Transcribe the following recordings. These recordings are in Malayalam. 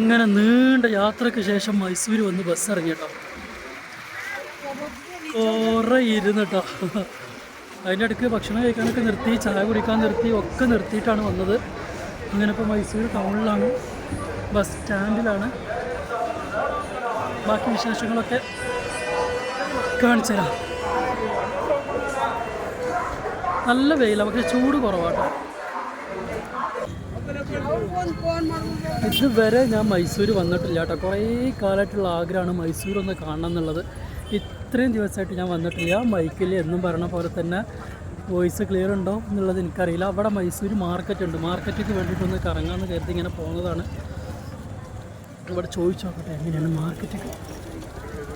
അങ്ങനെ നീണ്ട യാത്രയ്ക്ക് ശേഷം മൈസൂർ വന്ന് ബസ് ഇറങ്ങിട്ടോ കുറേ ഇരുന്നിട്ടോ. അതിന്റെ ഇടയ്ക്ക് ഭക്ഷണം കഴിക്കാനൊക്കെ നിർത്തി ചായ കുടിക്കാൻ നിർത്തി ഒക്കെ നിർത്തിയിട്ടാണ് വന്നത്. അങ്ങനെ ഇപ്പോൾ മൈസൂർ ടൗണിലാണ് ബസ് സ്റ്റാൻഡിലാണ് ബാക്കി വിശേഷങ്ങളൊക്കെ കാണിച്ചു നല്ല വെയിലാണ് പക്ഷേ ചൂട് കുറവാട്ടോ. ഇതുവരെ ഞാൻ മൈസൂർ വന്നിട്ടില്ല കേട്ടോ. കുറേ കാലമായിട്ടുള്ള ആഗ്രഹമാണ് മൈസൂർ ഒന്ന് കാണണം എന്നുള്ളത്. ഇത്രയും ദിവസമായിട്ട് ഞാൻ വന്നിട്ടില്ല. മൈക്കിൽ എന്നും പറയണ പോലെ തന്നെ വോയിസ് ക്ലിയർ ഉണ്ടോ എന്നുള്ളത് എനിക്കറിയില്ല. അവിടെ മൈസൂർ മാർക്കറ്റ് ഉണ്ട്. മാർക്കറ്റിലേക്ക് വേണ്ടിയിട്ടൊന്ന് കറങ്ങാമെന്ന് കരുതി ഇങ്ങനെ പോകുന്നതാണ് ഇവിടെ ചോദിച്ചു നോക്കട്ടെ എങ്ങനെയാണ് മാർക്കറ്റിൽ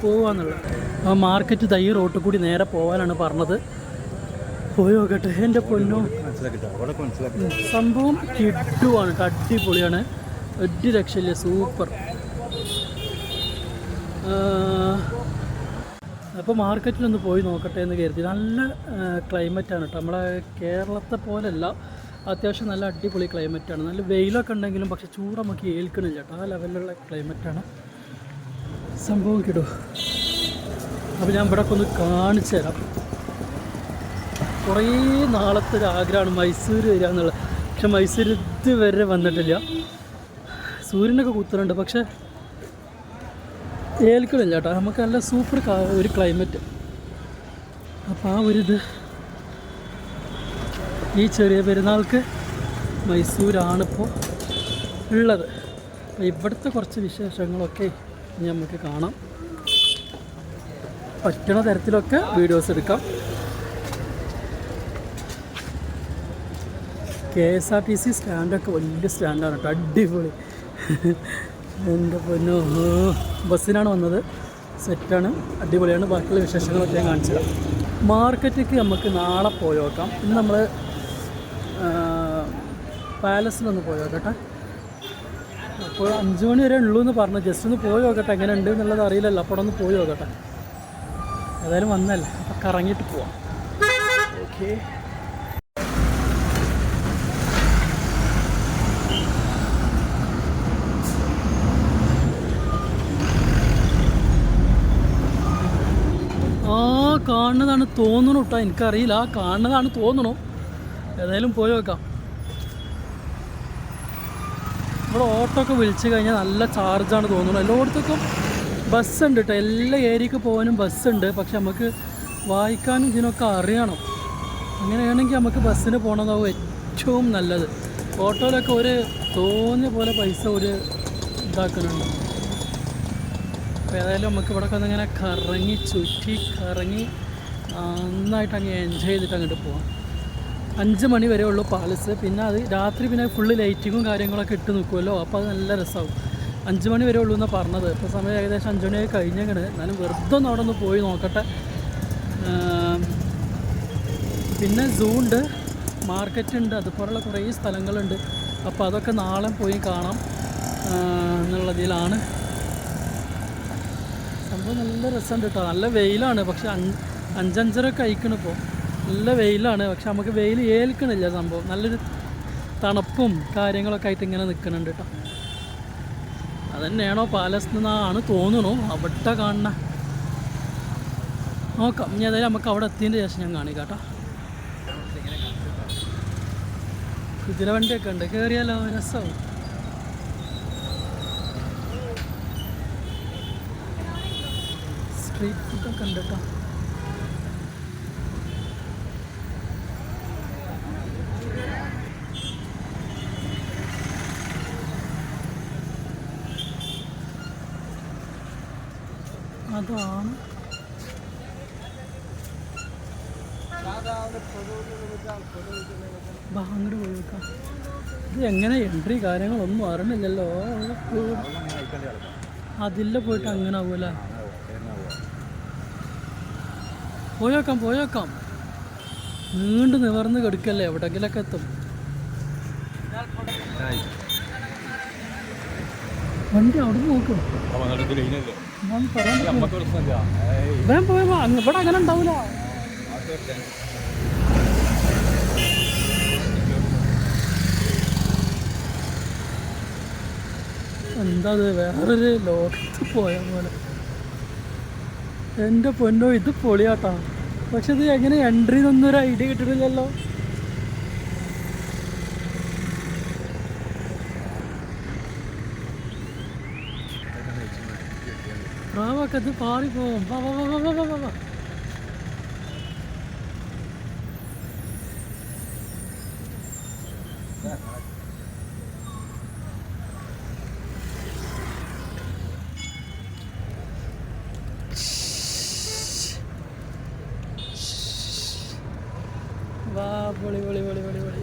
പോവാന്നുള്ളത്? ആ മാർക്കറ്റ് തൈ റോട്ടിൽ കൂടി നേരെ പോകാനാണ് പറഞ്ഞത്. പോയി എന്റെ പൊന്നോ. സംഭവം കിട്ടുവാണ്. ട്ടോ. അടിപൊളിയാണ്. ഒരു രക്ഷയില്ല? സൂപ്പർ. അപ്പോൾ മാർക്കറ്റിലൊന്ന് പോയി നോക്കട്ടെ എന്ന് കരുതി. നല്ല ക്ലൈമറ്റാണ് കേട്ടോ നമ്മളെ കേരളത്തെ പോലെയല്ല അത്യാവശ്യം നല്ല അടിപൊളി ക്ലൈമറ്റാണ് നല്ല വെയിലൊക്കെ ഉണ്ടെങ്കിലും പക്ഷെ ചൂട് നമുക്ക് ഏൽക്കണില്ല കേട്ടോ ആ ലെവലിലുള്ള ക്ലൈമറ്റാണ് സംഭവം കിടും അപ്പോൾ ഞാൻ ഇവിടെ ഒന്ന് കാണിച്ചു തരാം കുറേ നാളത്തെ ഒരു ആഗ്രഹമാണ് മൈസൂർ വരിക എന്നുള്ളത്. പക്ഷെ മൈസൂർ ഇതുവരെ വന്നിട്ടില്ല. സൂര്യനൊക്കെ കുത്തുന്നുണ്ട്. പക്ഷെ ഏൽക്കണില്ല കേട്ടോ. നമുക്ക് നല്ല സൂപ്പർ ഒരു ക്ലൈമറ്റ്. അപ്പോൾ ആ ഒരു ഇത് ഈ ചെറിയ പെരുന്നാൾക്ക് മൈസൂരാണിപ്പോൾ ഉള്ളത്. അപ്പോൾ ഇവിടുത്തെ കുറച്ച് വിശേഷങ്ങളൊക്കെ ഇനി നമുക്ക് കാണാം. പറ്റണ തരത്തിലൊക്കെ വീഡിയോസ് എടുക്കാം. K S R T C സ്റ്റാൻഡൊക്കെ വലിയ സ്റ്റാൻഡാണ് കേട്ടോ. അടിപൊളി. എന്റെ പൊന്നു ബസ്സിനാണ് വന്നത്. സെറ്റാണ് അടിപൊളിയാണ്. ബാക്കിയുള്ള വിശേഷങ്ങളൊക്കെ ഞാൻ കാണിച്ചത് മാർക്കറ്റിലേക്ക് നമുക്ക് നാളെ പോയി നോക്കാം. ഇന്ന് നമ്മൾ പാലസിലൊന്ന് പോയി നോക്കട്ടെ. അപ്പോൾ അഞ്ച് മണി വരെ ഉള്ളൂ എന്ന് പറഞ്ഞു. ജസ്റ്റ് ഒന്ന് പോയി നോക്കട്ടെ എങ്ങനെ ഉണ്ട് എന്നുള്ളത് അറിയില്ലല്ലോ. അപ്പോൾ ഒന്ന് പോയി നോക്കട്ടെ. ഏതായാലും വന്നല്ലേ. അപ്പോൾ കറങ്ങിയിട്ട് പോവാം. ഓക്കേ ആ കാണുന്നതാണ് തോന്നണു കേട്ടോ എനിക്കറിയില്ല. ആ കാണുന്നതാണ് തോന്നുന്നു. ഏതായാലും പോയി നോക്കാം. ഇവിടെ ഓട്ടോ ഒക്കെ വിളിച്ചു കഴിഞ്ഞാൽ നല്ല ചാർജാണ് തോന്നുന്നത് എല്ലായിടത്തേക്കും ബസ് ഉണ്ട് കേട്ടോ എല്ലാ ഏരിയക്ക് പോകാനും ബസ് ഉണ്ട്. പക്ഷെ നമുക്ക് വായിക്കാനും ഇതിനൊക്കെ അറിയണം. അങ്ങനെയാണെങ്കിൽ നമുക്ക് ബസ്സിന് പോകണതാവും ഏറ്റവും നല്ലത്. ഓട്ടോയിലൊക്കെ ഒരു തോന്നിയ പോലെ പൈസ ഒരു ഇതാക്കുന്നുണ്ട്. അപ്പോൾ ഏതായാലും നമുക്ക് ഇവിടെ ഒക്കെ ഇങ്ങനെ കറങ്ങി ചുറ്റി കറങ്ങി നന്നായിട്ട് അങ്ങ് എൻജോയ് ചെയ്തിട്ട് അങ്ങോട്ട് പോവാം. അഞ്ച് മണി വരെ ഉള്ളൂ പാലസ് പിന്നെ അത് രാത്രി പിന്നെ ഫുള്ള് ലൈറ്റിങ്ങും കാര്യങ്ങളൊക്കെ ഇട്ട് നിൽക്കുമല്ലോ അപ്പോൾ അത് നല്ല രസമാവും. അഞ്ച് മണി വരെ ഉള്ളൂ എന്നാണ് പറഞ്ഞത്. ഇപ്പോൾ സമയം ഏകദേശം അഞ്ച് മണിയായി കഴിഞ്ഞേക്കണ്. എന്നാലും വെറുതെ ഒന്ന് അവിടെ ഒന്ന് പോയി നോക്കട്ടെ. പിന്നെ സൂ ഉണ്ട് മാർക്കറ്റ് ഉണ്ട് അതുപോലുള്ള കുറേ സ്ഥലങ്ങളുണ്ട്. അപ്പോൾ അതൊക്കെ നാളെ പോയി കാണാം എന്നുള്ള സംഭവം നല്ല രസമുണ്ട് കേട്ടോ നല്ല വെയിലാണ്. പക്ഷെ അഞ്ച് അഞ്ചഞ്ചരൊക്കെ അയക്കണം ഇപ്പോൾ നല്ല വെയിലാണ്. പക്ഷെ നമുക്ക് വെയിൽ ഏൽക്കണില്ല സംഭവം. നല്ലൊരു തണുപ്പും കാര്യങ്ങളൊക്കെ ആയിട്ട് ഇങ്ങനെ നിൽക്കുന്നുണ്ട് കേട്ടോ അതന്നെയാണോ പാലസ് എന്നാണ് തോന്നുന്നു അവിടെ കാണുന്ന നോക്കാം. ഇനി ഏതായാലും നമുക്ക് അവിടെ എത്തിയതിന്റെ ശേഷം ഞാൻ കാണിക്കാം കേട്ടോ കുതിരവണ്ടിയൊക്കെ ഉണ്ട്. കയറിയാലോ രസമാവും സ്ട്രീറ്റ് ഫുഡൊക്കെ ഉണ്ട് കേട്ടോ അതാണ്. അങ്ങോട്ട് പോയി നോക്കാം ഇത് എങ്ങനെ എൻട്രി കാര്യങ്ങളൊന്നും അറിഞ്ഞില്ലല്ലോ. അതില്ല പോയിട്ട് അങ്ങനെ ആവൂല പോയേക്കാം പോയേക്കാം. നീണ്ടു നിവർന്ന് കെടുക്കല്ലേ എവിടെങ്കിലൊക്കെ എത്തും. വണ്ടി അവിടെ നോക്കും. വേഗം പോയി വാ. അങ്ങ് ഇവിടെ അങ്ങനെ ഉണ്ടാവില്ല എന്താ വേറൊരു ലോകത്ത് പോയ പോലെ. എന്റെ പൊന്നോ ഇത് പൊളിയാട്ടാ. പക്ഷെ ഇത് എങ്ങനെ എൻട്രി എന്നൊന്നും ഒരു ഐഡിയ കിട്ടിയിട്ടില്ലല്ലോ. പ്രാവൊക്കെ പാറി വാ പൊളി പൊളി പൊളി പൊളി പൊളി.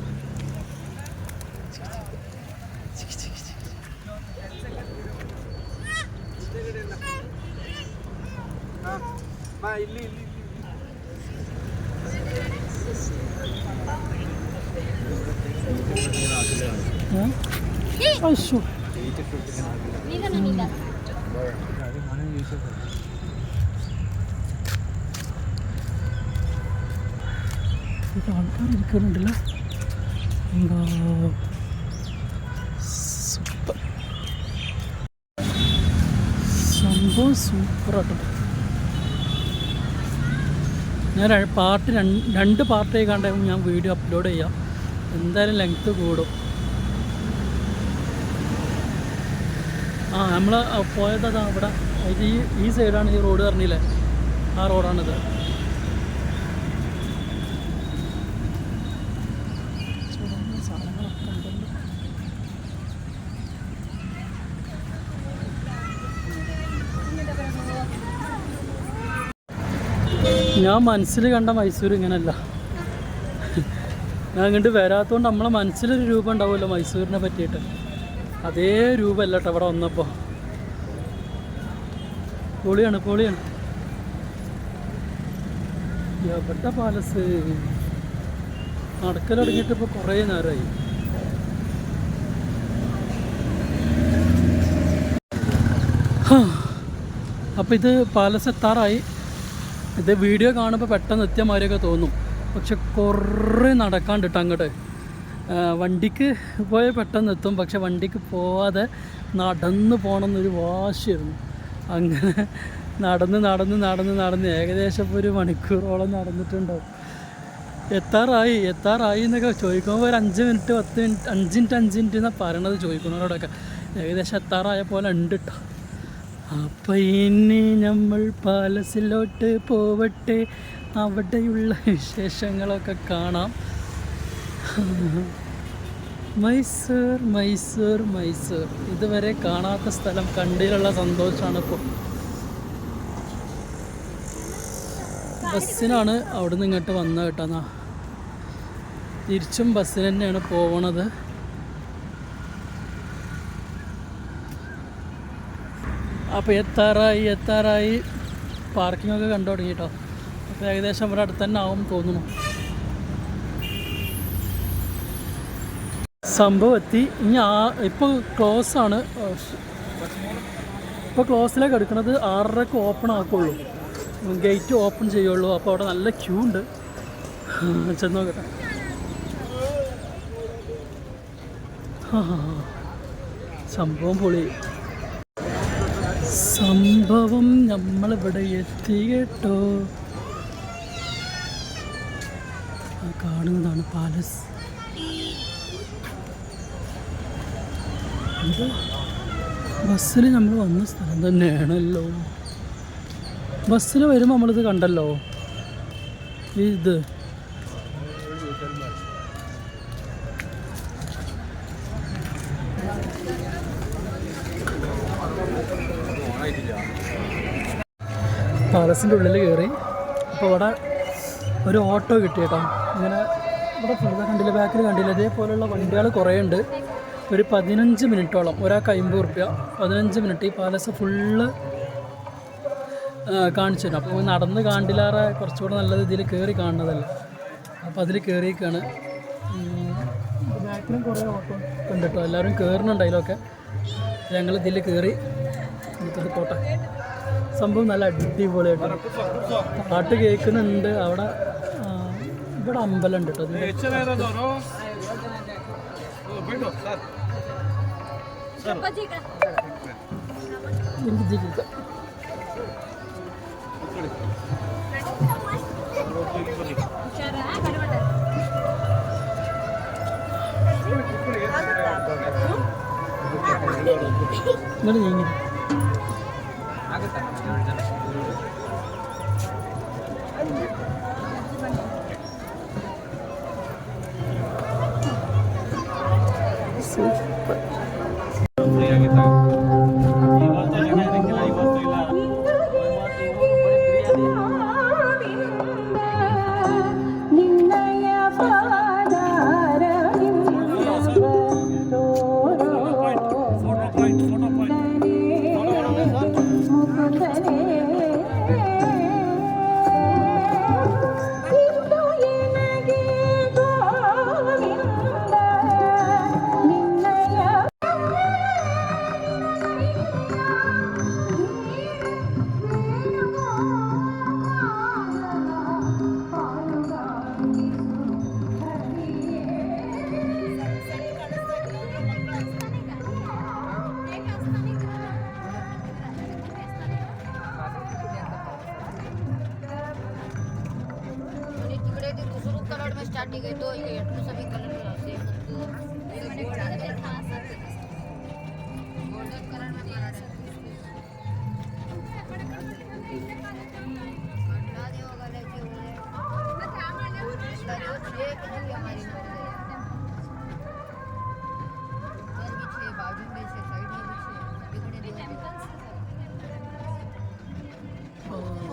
അയ്യോ നീ കണ്ടില്ല ആൾക്കാർ ഇരിക്കുന്നുണ്ടല്ലോ സൂപ്പർ. സംഭവം സൂപ്പറാട്ടോ ഞാൻ പാർട്ട് രണ്ട് രണ്ട് പാർട്ടായി കണ്ടാകുമ്പോൾ ഞാൻ വീഡിയോ അപ്ലോഡ് ചെയ്യാം. എന്തായാലും ലെങ്ത്ത് കൂടും. ആ നമ്മൾ പോയത് അതാ അവിടെ. ഈ ഈ സൈഡാണ് ഈ റോഡ് പറഞ്ഞില്ലേ? ആ റോഡാണിത് ഞാൻ മനസ്സിൽ കണ്ട മൈസൂർ ഇങ്ങനല്ല ഞാൻ ഇങ്ങോട്ട് വരാത്തതുകൊണ്ട് നമ്മളെ മനസ്സിലൊരു രൂപം ഉണ്ടാവുമല്ലോ മൈസൂരിനെ പറ്റിയിട്ട്. അതേ രൂപമല്ല കേട്ടോ അവിടെ വന്നപ്പോൾ പൊളിയാണ് പൊളിയാണ്. എവിടെ പാലസ്? നടക്കൽ തുടങ്ങിയിട്ട് ഇപ്പോൾ കുറേ നേരമായി. അപ്പോൾ ഇത് പാലസ് എത്താറായി. ഇത് വീഡിയോ കാണുമ്പോൾ പെട്ടെന്ന് എത്തിയമാതിരിയൊക്കെ തോന്നും. പക്ഷെ കുറേ നടക്കാണ്ടിട്ട് അങ്ങോട്ട്. വണ്ടിക്ക് പോയ പെട്ടെന്ന് എത്തും. പക്ഷെ വണ്ടിക്ക് പോവാതെ നടന്ന് പോകണമെന്നൊരു വാശിയായിരുന്നു. അങ്ങനെ നടന്ന് നടന്ന് നടന്ന് നടന്ന് ഏകദേശം ഒരു മണിക്കൂറോളം നടന്നിട്ടുണ്ടാവും. എത്താറായി എത്താറായി എന്നൊക്കെ ചോദിക്കുമ്പോൾ ഒരു അഞ്ച് മിനിറ്റ് പത്ത് മിനിറ്റ് അഞ്ച് മിനിറ്റ് അഞ്ച് മിനിറ്റ് എന്നാണ് പറയണത് ചോദിക്കുന്നവരോടൊക്കെ. ഏകദേശം എത്താറായ പോലെ ഉണ്ട് കേട്ടോ അപ്പം ഇനി നമ്മൾ പാലസിലോട്ട് പോവട്ടെ. അവിടെയുള്ള വിശേഷങ്ങളൊക്കെ കാണാം. മൈസൂർ മൈസൂർ മൈസൂർ. ഇതുവരെ കാണാത്ത സ്ഥലം കണ്ടിലുള്ള സന്തോഷമാണ് ഇപ്പോൾ ബസ്സിനാണ് അവിടെ നിന്ന് ഇങ്ങോട്ട് വന്നത് കേട്ടോ. തിരിച്ചും ബസ്സിന് തന്നെയാണ് പോകണത് അപ്പോൾ എത്താറായി എത്താറായി. പാർക്കിംഗ് ഒക്കെ കണ്ടു തുടങ്ങി കേട്ടോ അപ്പോൾ ഏകദേശം ഇവിടെ അടുത്ത് തന്നെ ആവും തോന്നുന്നു. സംഭവം എത്തി. ഇനി ആ ഇപ്പോൾ ക്ലോസ് ആണ്. ഇപ്പോൾ ക്ലോസിലേക്ക് എടുക്കുന്നത് ആറരക്ക് ഓപ്പൺ ആക്കുള്ളൂ. ഗേറ്റ് ഓപ്പൺ ചെയ്യുള്ളൂ. അപ്പോൾ അവിടെ നല്ല ക്യൂ ഉണ്ട്. ചെന്ന് നോക്കട്ടെ. സംഭവം പൊളി. സംഭവം നമ്മളിവിടെ എത്തി കേട്ടോ. കാണുന്നതാണ് പാലസ്. ബസ്സിൽ നമ്മൾ വന്ന സ്ഥലം തന്നെയാണല്ലോ. ബസ്സിൽ വരുമ്പോൾ നമ്മളിത് കണ്ടല്ലോ. ഇത് പാലസിന്റെ ഉള്ളിൽ കയറി. അപ്പോൾ ഇവിടെ ഒരു ഓട്ടോ കിട്ടി കേട്ടോ ഇങ്ങനെ ഇവിടെ ഫുള്ള് കണ്ടില്ല ബാക്കിൽ കണ്ടില്ല ഇതേപോലെയുള്ള വണ്ടികൾ കുറേ ഉണ്ട്. ഒരു പതിനഞ്ച് മിനിറ്റോളം ഒരാൾക്ക് അമ്പത് റുപ്യ. പതിനഞ്ച് മിനിറ്റ് ഈ പാലസ് ഫുള്ള് കാണിച്ചു തരും. അപ്പോൾ നടന്ന് കാണ്ടില്ലാറെ കുറച്ചുകൂടെ നല്ലത് ഇതിൽ കയറി കാണുന്നതല്ല. അപ്പോൾ അതിൽ കയറിയൊക്കെയാണ് ബാക്കിലും കുറേ ഓട്ടോ കണ്ടിട്ടോ? എല്ലാവരും കയറുന്നുണ്ട് അതിലൊക്കെ? ഞങ്ങൾ ഇതിൽ കയറി എന്നിട്ടത് പോട്ടെ. സംഭവം നല്ല അടിപൊളിയായിട്ട്. പാട്ട് കേൾക്കുന്നുണ്ട്. അവിടെ ഇവിടെ അമ്പലം ഉണ്ട് കേട്ടോ. എനിക്ക് നീങ്ങി. ફાટી ગઈ તો એટલું तो કલર આવશે ગોલ્ડન કલરમાં દેખાડે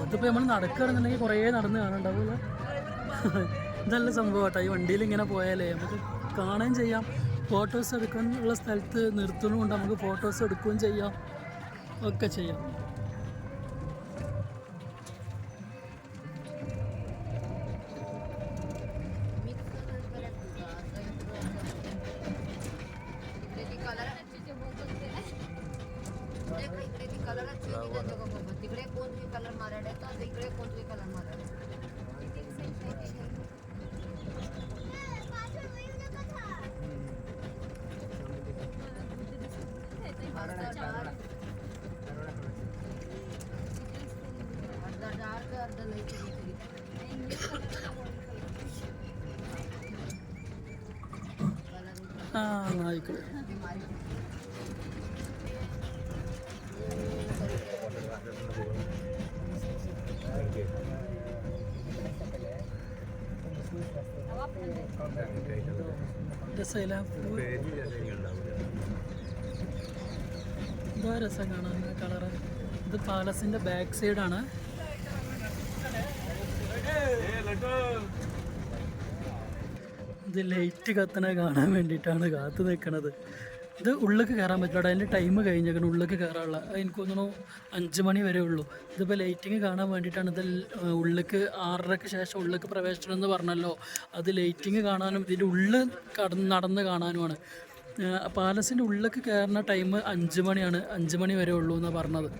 ഇതിപ്പോൾ നമ്മൾ നടക്കുകയാണെന്നുണ്ടെങ്കിൽ കുറേ നടന്ന് കാണണ്ടാവൂല്ലേ ഇതല്ല സംഭവം കേട്ടോ. ഈ വണ്ടിയിൽ ഇങ്ങനെ പോയാലേ നമുക്ക് കാണുകയും ചെയ്യാം. ഫോട്ടോസ് എടുക്കാനുള്ള സ്ഥലത്ത് നിർത്തുന്നുമുണ്ട് നമുക്ക് ഫോട്ടോസ് എടുക്കുകയും ചെയ്യാം. ഒക്കെ ചെയ്യാം. എന്താ രസം കാണാൻ കളറ്? ഇത് പാലസിന്റെ ബാക്ക് സൈഡാണ്. ഇത് ലൈറ്റ് കത്തനെ കാണാൻ വേണ്ടിയിട്ടാണ് കാത്തു നിൽക്കണത്. ഇത് ഉള്ളിലേക്ക് കയറാൻ പറ്റില്ല അതിന്റെ ടൈം കഴിഞ്ഞേക്കണം ഉള്ളിലേക്ക് കയറാനുള്ള. എനിക്ക് തോന്നുന്നു അഞ്ച് മണി വരെ ഉള്ളൂ. ഇതിപ്പോൾ ലൈറ്റിങ് കാണാൻ വേണ്ടിയിട്ടാണ് ഇത് ഉള്ളിലേക്ക് ആറരയ്ക്ക് ശേഷം ഉള്ളിലേക്ക് പ്രവേശനം എന്ന് പറഞ്ഞല്ലോ. അത് ലൈറ്റിങ് കാണാനും ഇതിന്റെ ഉള്ളിൽ കടന്ന് നടന്ന് കാണാനുമാണ്. പാലസിന്റെ ഉള്ളിലേക്ക് കയറുന്ന ടൈം അഞ്ച് മണിയാണ്. അഞ്ച് മണി വരെ ഉള്ളൂ എന്നാണ് പറഞ്ഞത്.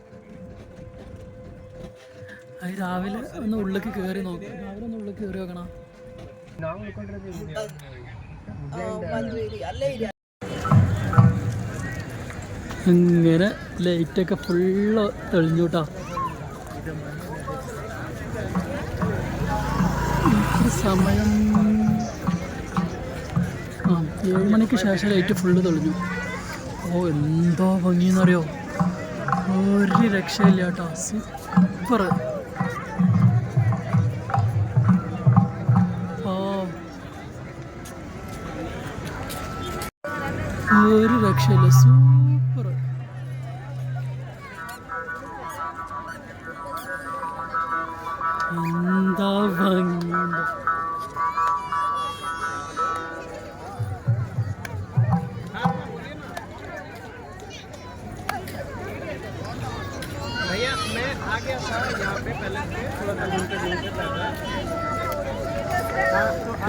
അത് രാവിലെ ഒന്ന് ഉള്ളിലേക്ക് കയറി നോക്കാം. രാവിലെ ഒന്ന് ഉള്ളിലേക്ക് കയറി നോക്കണം. ഇങ്ങനെ ലൈറ്റൊക്കെ ഫുള്ള് തെളിഞ്ഞു കേട്ടോ സമയം. ആ ഏഴ് മണിക്ക് ശേഷം ലൈറ്റ് ഫുള്ള് തെളിഞ്ഞു. ഓ എന്തോ ഭംഗിയെന്നറിയോ? ഒരു രക്ഷയില്ല കേട്ടോ സൂപ്പർ ഒരു രക്ഷയില്ല സൂപ്പർ എന്താ ഭംഗിയുണ്ട്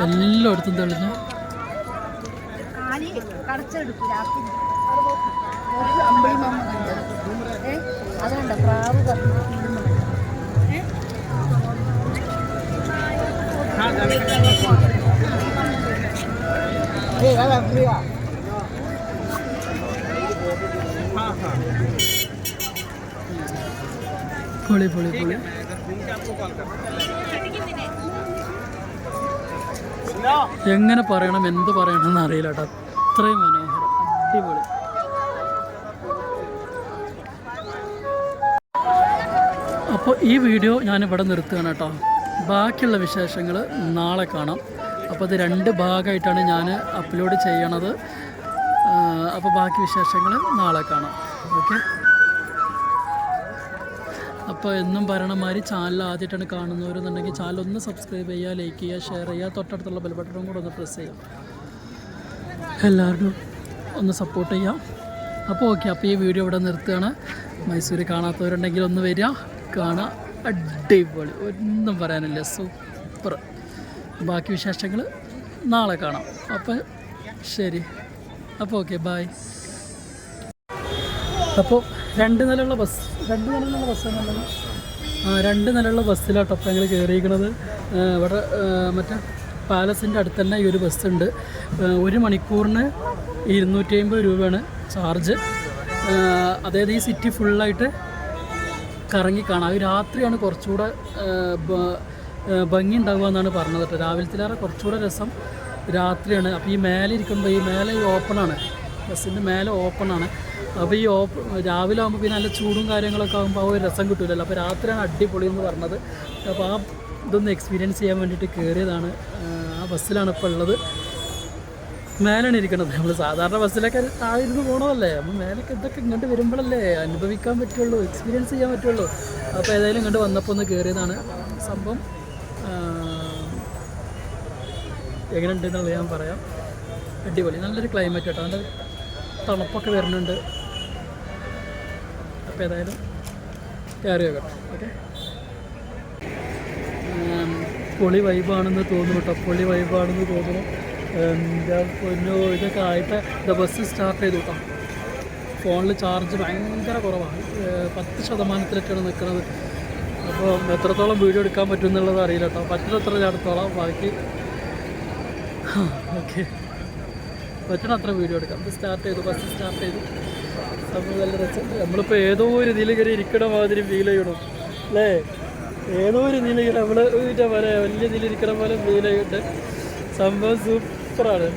എല്ലായിടത്തും തെളിഞ്ഞു കടച്ചെടുക്കും രാത്രി. അമ്പിളി അതുകൊണ്ട് പ്രാവ് എങ്ങനെ പറയണം എന്ത് പറയണം എന്നറിയില്ല കേട്ടോ. അത്രയും മനോഹരം. അടിപൊളി. അപ്പോൾ ഈ വീഡിയോ ഞാനിവിടെ നിർത്തുകയാണ് കേട്ടോ. ബാക്കിയുള്ള വിശേഷങ്ങൾ നാളെ കാണാം. അപ്പോൾ ഇത് രണ്ട് ഭാഗമായിട്ടാണ് ഞാൻ അപ്ലോഡ് ചെയ്യണത്. അപ്പോൾ ബാക്കി വിശേഷങ്ങൾ നാളെ കാണാം. ഓക്കെ? അപ്പോൾ എന്നും പറയണ മാതിരി ചാനൽ ആദ്യമായിട്ടാണ് കാണുന്നവരെന്നുണ്ടെങ്കിൽ ചാനൽ ഒന്ന് സബ്സ്ക്രൈബ് ചെയ്യുക ലൈക്ക് ചെയ്യുക ഷെയർ ചെയ്യുക തൊട്ടടുത്തുള്ള ബെൽ ബട്ടണും കൂടെ ഒന്ന് പ്രസ് ചെയ്യാം എല്ലാവരും ഒന്ന് സപ്പോർട്ട് ചെയ്യാം. അപ്പോൾ ഓക്കെ അപ്പോൾ ഈ വീഡിയോ ഇവിടെ നിർത്തുകയാണ്. മൈസൂർ കാണാത്തവരുണ്ടെങ്കിൽ ഒന്ന് വരിക. കാണാം. അടിപൊളി. ഒന്നും പറയാനില്ല. സൂപ്പർ ബാക്കി വിശേഷങ്ങൾ നാളെ കാണാം. അപ്പോൾ ശരി. അപ്പോൾ ഓക്കെ ബായ് അപ്പോൾ രണ്ട് നിലയുള്ള ബസ് രണ്ട് നിലയുള്ള ബസ്സാണല്ലോ ആ രണ്ട് നിലയുള്ള ബസ്സിലാട്ടോ ഞങ്ങൾ കയറിയിരിക്കുന്നത് ഇവിടെ മറ്റേ പാലസിന്റെ അടുത്ത് തന്നെ ഈ ഒരു ബസ്സുണ്ട് ഒരു മണിക്കൂറിന് ഇരുന്നൂറ്റി അമ്പത് രൂപയാണ് ചാർജ്. അതായത് ഈ സിറ്റി ഫുള്ളായിട്ട് കറങ്ങി കാണാം. അത് രാത്രിയാണ് കുറച്ചുകൂടെ ഭംഗി ഉണ്ടാവുക എന്നാണ് പറഞ്ഞത് കേട്ടോ. രാവിലത്തിലേറെ കുറച്ചുകൂടെ രസം രാത്രിയാണ്. അപ്പോൾ ഈ മേലെ ഇരിക്കുമ്പോൾ ഈ മേലെ ഓപ്പണാണ് ബസ്സിന്റെ മേലെ ഓപ്പണാണ് അപ്പോൾ ഈ ഓപ്പ് രാവിലെ ആകുമ്പോൾ പിന്നെ നല്ല ചൂടും കാര്യങ്ങളൊക്കെ ആകുമ്പോൾ ആ ഒരു രസം കിട്ടില്ലല്ലോ അപ്പോൾ രാത്രിയാണ് അടിപൊളി എന്ന് പറഞ്ഞത്. അപ്പോൾ ആ ഇതൊന്ന് എക്സ്പീരിയൻസ് ചെയ്യാൻ വേണ്ടിയിട്ട് കയറിയതാണ് ആ ബസ്സിലാണ് ഇപ്പോൾ ഉള്ളത്. മേലാണ് ഇരിക്കണത്. നമ്മൾ സാധാരണ ബസ്സിലൊക്കെ ആയിരുന്നു പോകണമല്ലേ നമ്മൾ മേലൊക്കെ ഇതൊക്കെ ഇങ്ങോട്ട് വരുമ്പോഴല്ലേ അനുഭവിക്കാൻ പറ്റുള്ളൂ എക്സ്പീരിയൻസ് ചെയ്യാൻ പറ്റുള്ളൂ. അപ്പോൾ ഏതായാലും ഇങ്ങോട്ട് വന്നപ്പോൾ ഒന്ന് കയറിയതാണ് സംഭവം എങ്ങനെ എങ്ങനെയുണ്ട് എന്നുള്ളത് ഞാൻ പറയാം. അടിപൊളി. നല്ലൊരു ക്ലൈമറ്റ് കേട്ടോ. നല്ല തണുപ്പൊക്കെ വരുന്നുണ്ട്. അപ്പോൾ ഏതായാലും കയറി വെക്കട്ടെ ഓക്കെ? പൊളി വൈബാണെന്ന് തോന്നുന്നു കേട്ടോ. പൊളി വൈബാണെന്ന് തോന്നുന്നു. പൊന്നോ ഇതൊക്കെ ആയിട്ട് ഇത് ബസ് സ്റ്റാർട്ട് ചെയ്ത് കേട്ടോ ഫോണിൽ ചാർജ് ഭയങ്കര കുറവാണ്. പത്ത് ശതമാനത്തിലൊക്കെയാണ് നിൽക്കുന്നത്. അപ്പോൾ എത്രത്തോളം വീഡിയോ എടുക്കാൻ പറ്റും എന്നുള്ളത് അറിയില്ല കേട്ടോ പറ്റുന്നത്ര ഞാൻ എടുത്തോളാം. ബാക്കി ഓക്കെ പറ്റണ അത്ര വീഡിയോ എടുക്കാം. ഇത് സ്റ്റാർട്ട് ചെയ്തു ബസ് സ്റ്റാർട്ട് ചെയ്തു. അപ്പോൾ നല്ല രസം. നമ്മളിപ്പോൾ ഏതോ ഒരു രീതിയിൽ കയറി ഇരിക്കണ മാതിരി ഫീൽ ചെയ്യണം. അല്ലേ? ഏതോ ഒരു രീതിയിൽ നമ്മൾ പറയാ വലിയ രീതിയിൽ ഇരിക്കണ പോലെ ഫീൽ ചെയ്യട്ടെ. സംഭവം சூப்பராக